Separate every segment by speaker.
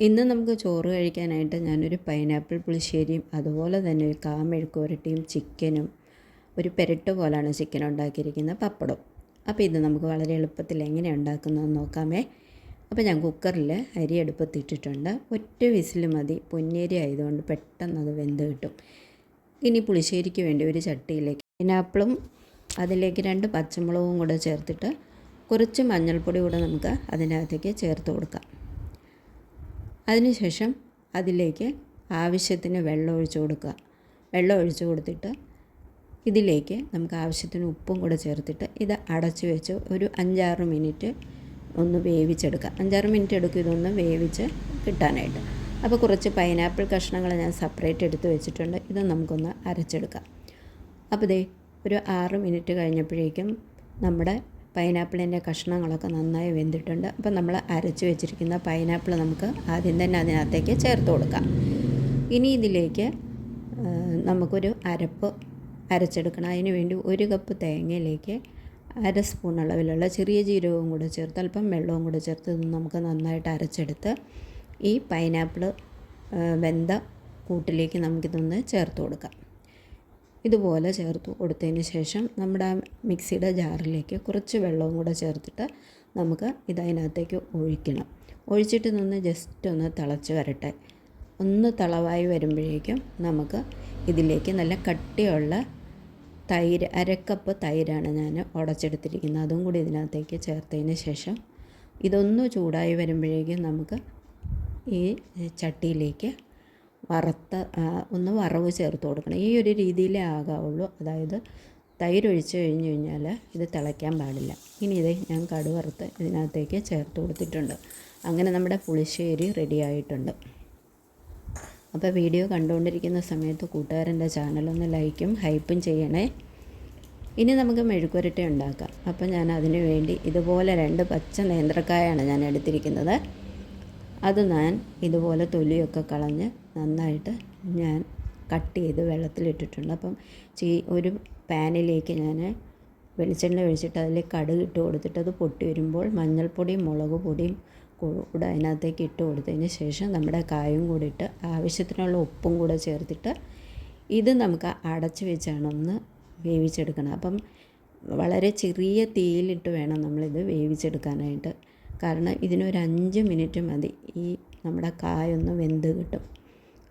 Speaker 1: ഇന്ന് നമുക്ക് ചോറ് കഴിക്കാനായിട്ട് ഞാനൊരു പൈനാപ്പിൾ പുളിശ്ശേരിയും അതുപോലെ തന്നെ ഒരു കാമെഴുക്കുരട്ടിയും ചിക്കനും ഒരു പെരട്ട് പോലാണ് ചിക്കൻ ഉണ്ടാക്കിയിരിക്കുന്ന പപ്പടം അപ്പോൾ ഇത് നമുക്ക് വളരെ എളുപ്പത്തിൽ എങ്ങനെ ഉണ്ടാക്കുന്നതെന്ന് നോക്കാമേ. അപ്പോൾ ഞാൻ കുക്കറിൽ അരി അടുപ്പത്തിട്ടിട്ടുണ്ട്. ഒറ്റ വിസിൽ മതി. പൊന്നേരി ആയതുകൊണ്ട് പെട്ടെന്ന് അത് വെന്ത് കിട്ടും. ഇനി പുളിശ്ശേരിക്ക് വേണ്ടി ഒരു ചട്ടിയിലേക്ക് പൈനാപ്പിളും അതിലേക്ക് രണ്ട് പച്ചമുളകും കൂടെ ചേർത്തിട്ട് കുറച്ച് മഞ്ഞൾപ്പൊടി കൂടെ നമുക്ക് അതിനകത്തേക്ക് ചേർത്ത് കൊടുക്കാം. അതിനുശേഷം അതിലേക്ക് ആവശ്യത്തിന് വെള്ളം ഒഴിച്ചു കൊടുക്കുക. വെള്ളം ഒഴിച്ചു കൊടുത്തിട്ട് ഇതിലേക്ക് നമുക്ക് ആവശ്യത്തിന് ഉപ്പും കൂടെ ചേർത്തിട്ട് ഇത് അടച്ചു വെച്ച് ഒരു അഞ്ചാറ് മിനിറ്റ് ഒന്ന് വേവിച്ചെടുക്കുക. അഞ്ചാറ് മിനിറ്റ് എടുക്കും ഇതൊന്ന് വേവിച്ച് കിട്ടാനായിട്ട്. അപ്പോൾ കുറച്ച് പൈനാപ്പിൾ കഷ്ണങ്ങൾ ഞാൻ സെപ്പറേറ്റ് എടുത്ത് വെച്ചിട്ടുണ്ട്. ഇത് നമുക്കൊന്ന് അരച്ചെടുക്കാം. അപ്പോൾ ദേ ഒരു ആറ് മിനിറ്റ് കഴിഞ്ഞപ്പോഴേക്കും നമ്മുടെ പൈനാപ്പിളിന്റെ കഷ്ണങ്ങളൊക്കെ നന്നായി വെന്തിട്ടുണ്ട്. അപ്പം നമ്മൾ അരച്ച് വെച്ചിരിക്കുന്ന പൈനാപ്പിൾ നമുക്ക് ആദ്യം തന്നെ അതിനകത്തേക്ക് ചേർത്ത് കൊടുക്കാം. ഇനി ഇതിലേക്ക് നമുക്കൊരു അരപ്പ് അരച്ചെടുക്കണം. അതിന് വേണ്ടി ഒരു കപ്പ് തേങ്ങയിലേക്ക് അര സ്പൂൺ അളവിലുള്ള ചെറിയ ജീരകവും കൂടെ ചേർത്ത് അല്പം വെള്ളവും കൂടെ ചേർത്ത് നമുക്ക് നന്നായിട്ട് അരച്ചെടുത്ത് ഈ പൈനാപ്പിൾ വെന്ത കൂട്ടിലേക്ക് നമുക്കിതൊന്ന് ചേർത്ത് കൊടുക്കാം. ഇതുപോലെ ചേർത്ത് കൊടുത്തതിന് ശേഷം നമ്മുടെ മിക്സിയുടെ ജാറിലേക്ക് കുറച്ച് വെള്ളവും കൂടെ ചേർത്തിട്ട് നമുക്ക് ഇതതിനകത്തേക്ക് ഒഴിക്കണം. ഒഴിച്ചിട്ട് നിന്ന് ജസ്റ്റ് ഒന്ന് തിളച്ച് വരട്ടെ. ഒന്ന് തിളവായി വരുമ്പോഴേക്കും നമുക്ക് ഇതിലേക്ക് നല്ല കട്ടിയുള്ള തൈര് അരക്കപ്പ് തൈരാണ് ഞാൻ ഉടച്ചെടുത്തിരിക്കുന്നത്. അതും കൂടി ഇതിനകത്തേക്ക് ചേർത്തതിന് ശേഷം ഇതൊന്ന് ചൂടായി വരുമ്പോഴേക്കും നമുക്ക് ഈ ചട്ടിയിലേക്ക് വറുത്ത ഒന്ന് വറവ് ചേർത്ത് കൊടുക്കണം. ഈ ഒരു രീതിയിലേ ആകാവുള്ളൂ. അതായത് തൈര് ഒഴിച്ച് കഴിഞ്ഞ് കഴിഞ്ഞാൽ ഇത് തിളയ്ക്കാൻ പാടില്ല. ഇനി ഇത് ഞാൻ കടുവറുത്ത് ഇതിനകത്തേക്ക് ചേർത്ത് കൊടുത്തിട്ടുണ്ട്. അങ്ങനെ നമ്മുടെ പുളിശ്ശേരി റെഡി ആയിട്ടുണ്ട്. അപ്പോൾ വീഡിയോ കണ്ടുകൊണ്ടിരിക്കുന്ന സമയത്ത് കൂട്ടുകാരന്റെ ചാനലൊന്ന് ലൈക്കും ഹൈപ്പും ചെയ്യണേ. ഇനി നമുക്ക് മെഴുക്കുരട്ട ഉണ്ടാക്കാം. അപ്പോൾ ഞാൻ അതിനു വേണ്ടി ഇതുപോലെ രണ്ട് പച്ച നേന്ത്രക്കായാണ് ഞാൻ എടുത്തിരിക്കുന്നത്. അത് ഞാൻ ഇതുപോലെ തൊലിയൊക്കെ കളഞ്ഞ് നന്നായിട്ട് ഞാൻ കട്ട് ചെയ്ത് വെള്ളത്തിലിട്ടിട്ടുണ്ട്. അപ്പം ചീ ഒരു പാനിലേക്ക് ഞാൻ വെളിച്ചെണ്ണ ഒഴിച്ചിട്ട് അതിൽ കടുക് ഇട്ട് കൊടുത്തിട്ട് അത് പൊട്ടി വരുമ്പോൾ മഞ്ഞൾപ്പൊടിയും മുളക് പൊടിയും കൂടെ അതിനകത്തേക്ക് ഇട്ട് കൊടുത്തതിന് ശേഷം നമ്മുടെ കായും കൂടി ഇട്ട് ആവശ്യത്തിനുള്ള ഉപ്പും കൂടെ ചേർത്തിട്ട് ഇത് നമുക്ക് അടച്ച് വെച്ചാണ് ഒന്ന് വേവിച്ചെടുക്കണം. അപ്പം വളരെ ചെറിയ തീയിലിട്ട് വേണം നമ്മളിത് വേവിച്ചെടുക്കാനായിട്ട്. കാരണം ഇതിനൊരു അഞ്ച് മിനിറ്റ് മതി ഈ നമ്മുടെ കായൊന്ന് വെന്ത് കിട്ടും.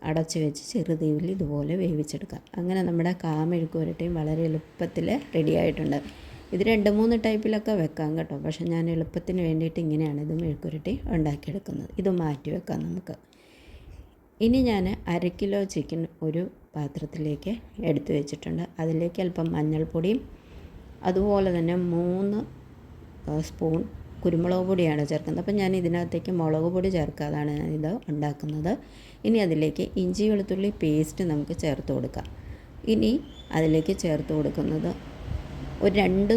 Speaker 1: അടച്ച് വെച്ച് ചെറുതീവിൽ ഇതുപോലെ വേവിച്ചെടുക്കാം അങ്ങനെ നമ്മുടെ കാമെഴുക്കുരട്ടിയും വളരെ എളുപ്പത്തിൽ റെഡി ആയിട്ടുണ്ട്. ഇത് രണ്ട് മൂന്ന് ടൈപ്പിലൊക്കെ വെക്കാം കേട്ടോ. പക്ഷേ ഞാൻ എളുപ്പത്തിന് വേണ്ടിയിട്ട് ഇങ്ങനെയാണ് ഇത് മെഴുക്കുരട്ടി ഉണ്ടാക്കിയെടുക്കുന്നത്. ഇത് മാറ്റി വെക്കാം നമുക്ക്. ഇനി ഞാൻ അര കിലോ ചിക്കൻ ഒരു പാത്രത്തിലേക്ക് എടുത്തു വെച്ചിട്ടുണ്ട്. അതിലേക്ക് അല്പം മഞ്ഞൾപ്പൊടിയും അതുപോലെ തന്നെ മൂന്ന് സ്പൂൺ കുരുമുളക് പൊടിയാണ് ചേർക്കുന്നത്. അപ്പം ഞാൻ ഇതിനകത്തേക്ക് മുളക് പൊടി ചേർക്കാതാണ് ഇത് ഉണ്ടാക്കുന്നത്. ഇനി അതിലേക്ക് ഇഞ്ചി വെളുത്തുള്ളി പേസ്റ്റ് നമുക്ക് ചേർത്ത് കൊടുക്കാം. ഇനി അതിലേക്ക് ചേർത്ത് കൊടുക്കുന്നത് ഒരു രണ്ട്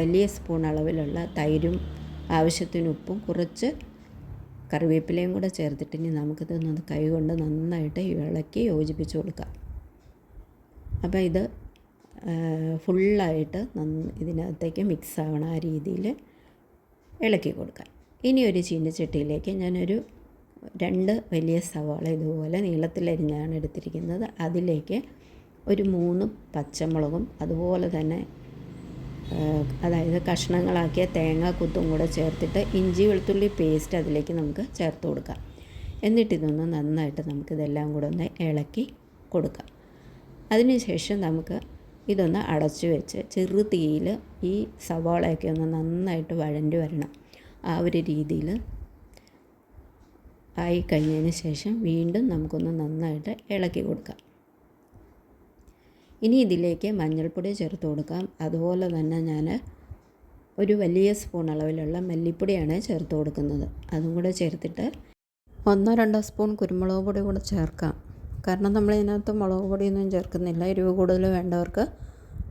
Speaker 1: വലിയ സ്പൂൺ അളവിലുള്ള തൈരും ആവശ്യത്തിന് ഉപ്പും കുറച്ച് കറിവേപ്പിലയും കൂടെ ചേർത്തിട്ട് ഇനി നമുക്കിത് കൈ കൊണ്ട് നന്നായിട്ട് ഇളക്കി യോജിപ്പിച്ച് കൊടുക്കാം. അപ്പോൾ ഇത് ഫുള്ളായിട്ട് നന്ന് ഇതിനകത്തേക്ക് മിക്സ് ആവണം ആ രീതിയിൽ. ഇളക്കി കൊടുക്കാം. ഇനി ഒരു ചീനച്ചട്ടിയിലേക്ക് ഞാനൊരു രണ്ട് വലിയ സവാള ഇതുപോലെ നീളത്തിലരിഞ്ഞാണ് എടുത്തിരിക്കുന്നത്. അതിലേക്ക് ഒരു മൂന്ന് പച്ചമുളകും അതുപോലെ തന്നെ അതായത് കഷ്ണങ്ങളാക്കിയ തേങ്ങ കുത്തും കൂടെ ചേർത്തിട്ട് ഇഞ്ചി വെളുത്തുള്ളി പേസ്റ്റ് അതിലേക്ക് നമുക്ക് ചേർത്ത് കൊടുക്കാം. എന്നിട്ടിതൊന്ന് നന്നായിട്ട് നമുക്കിതെല്ലാം കൂടെ ഒന്ന് ഇളക്കി കൊടുക്കാം. അതിനുശേഷം നമുക്ക് ഇതൊന്ന് അടച്ചു വെച്ച് ചെറു തീയിൽ ഈ സവാളയൊക്കെ ഒന്ന് നന്നായിട്ട് വഴണ്ടി വരണം ആ ഒരു രീതിയിൽ. ആയി കഴിഞ്ഞതിന് ശേഷം വീണ്ടും നമുക്കൊന്ന് നന്നായിട്ട് ഇളക്കി കൊടുക്കാം. ഇനി ഇതിലേക്ക് മഞ്ഞൾപ്പൊടി ചേർത്ത് കൊടുക്കാം. അതുപോലെ തന്നെ ഞാൻ ഒരു വലിയ സ്പൂൺ അളവിലുള്ള മല്ലിപ്പൊടിയാണ് ചേർത്ത് കൊടുക്കുന്നത്. അതും കൂടെ ചേർത്തിട്ട് ഒന്നോ രണ്ടോ സ്പൂൺ കുരുമുളക് പൊടി കൂടെ ചേർക്കാം. കാരണം നമ്മൾ ഇതിനകത്ത് മുളക് പൊടിയൊന്നും ചേർക്കുന്നില്ല. എരിവ് കൂടുതൽ വേണ്ടവർക്ക്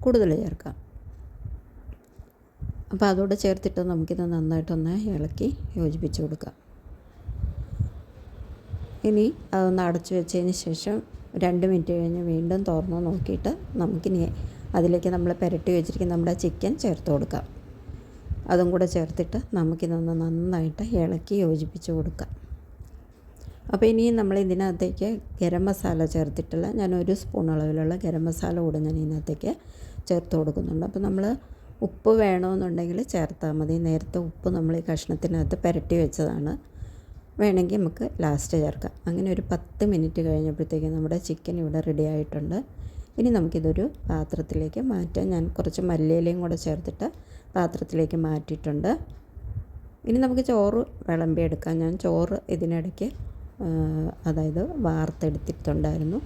Speaker 1: കൂടുതൽ ചേർക്കാം. അപ്പോൾ അതോടെ ചേർത്തിട്ട് നമുക്കിത് നന്നായിട്ടൊന്ന് ഇളക്കി യോജിപ്പിച്ച് കൊടുക്കാം. ഇനി അതൊന്ന് അടച്ചു വെച്ചതിന് ശേഷം രണ്ട് മിനിറ്റ് കഴിഞ്ഞ് വീണ്ടും തുറന്ന് നോക്കിയിട്ട് നമുക്കിനി അതിലേക്ക് നമ്മൾ പുരട്ടി വെച്ചിരിക്കുന്ന നമ്മുടെ ചിക്കൻ ചേർത്ത് കൊടുക്കാം. അതും കൂടെ ചേർത്തിട്ട് നമുക്കിതൊന്ന് നന്നായിട്ട് ഇളക്കി യോജിപ്പിച്ച് കൊടുക്കാം. അപ്പോൾ ഇനി നമ്മൾ ഇതിനകത്തേക്ക് ഗരം മസാല ചേർത്തിട്ടുള്ള ഞാൻ ഒരു സ്പൂൺ അളവിലുള്ള ഗരം മസാല കൂടെ ഞാൻ ഇതിനകത്തേക്ക് ചേർത്ത് കൊടുക്കുന്നുണ്ട്. അപ്പോൾ നമ്മൾ ഉപ്പ് വേണമെന്നുണ്ടെങ്കിൽ ചേർത്താൽ മതി. നേരത്തെ ഉപ്പ് നമ്മൾ ഈ കഷ്ണത്തിനകത്ത് പുരട്ടി വെച്ചതാണ്. വേണമെങ്കിൽ നമുക്ക് ലാസ്റ്റ് ചേർക്കാം. അങ്ങനെ ഒരു പത്ത് മിനിറ്റ് കഴിഞ്ഞപ്പോഴത്തേക്കും നമ്മുടെ ചിക്കൻ ഇവിടെ റെഡി ആയിട്ടുണ്ട്. ഇനി നമുക്കിതൊരു പാത്രത്തിലേക്ക് മാറ്റാം. ഞാൻ കുറച്ച് മല്ലിയിലയും കൂടെ ചേർത്തിട്ട് പാത്രത്തിലേക്ക് മാറ്റിയിട്ടുണ്ട്. ഇനി നമുക്ക് ചോറ് വിളമ്പിയെടുക്കാം. ഞാൻ ചോറ് ഇതിനിടയ്ക്ക് അതായത് വാർത്തെടുത്തിട്ടുണ്ടായിരുന്നു.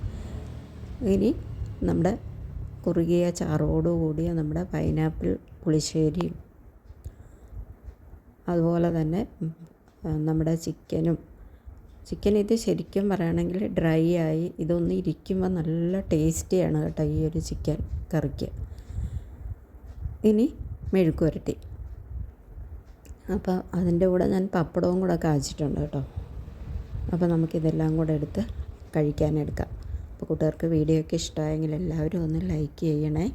Speaker 1: ഇനി നമ്മുടെ കുറുകിയ ചാറോടുകൂടിയ നമ്മുടെ പൈനാപ്പിൾ പുളിശ്ശേരിയും അതുപോലെ തന്നെ നമ്മുടെ ചിക്കനും. ചിക്കൻ ഇത് ശരിക്കും പറയുകയാണെങ്കിൽ ഡ്രൈ ആയി ഇതൊന്ന് ഇരിക്കുമ്പോൾ നല്ല ടേസ്റ്റിയാണ് കേട്ടോ ഈ ഒരു ചിക്കൻ കറിക്ക്. ഇനി മെഴുക്കുരട്ടി അപ്പോൾ അതിന്റെ കൂടെ ഞാൻ പപ്പടവും കൂടെ കാച്ചിട്ടുണ്ട് കേട്ടോ. അപ്പോൾ നമുക്കിതെല്ലാം കൂടെ എടുത്ത് കഴിക്കാനെടുക്കാം. അപ്പോൾ കൂട്ടുകാർക്ക് വീഡിയോ ഒക്കെ ഇഷ്ടമായെങ്കിൽ എല്ലാവരും ഒന്ന് ലൈക്ക് ചെയ്യണേ.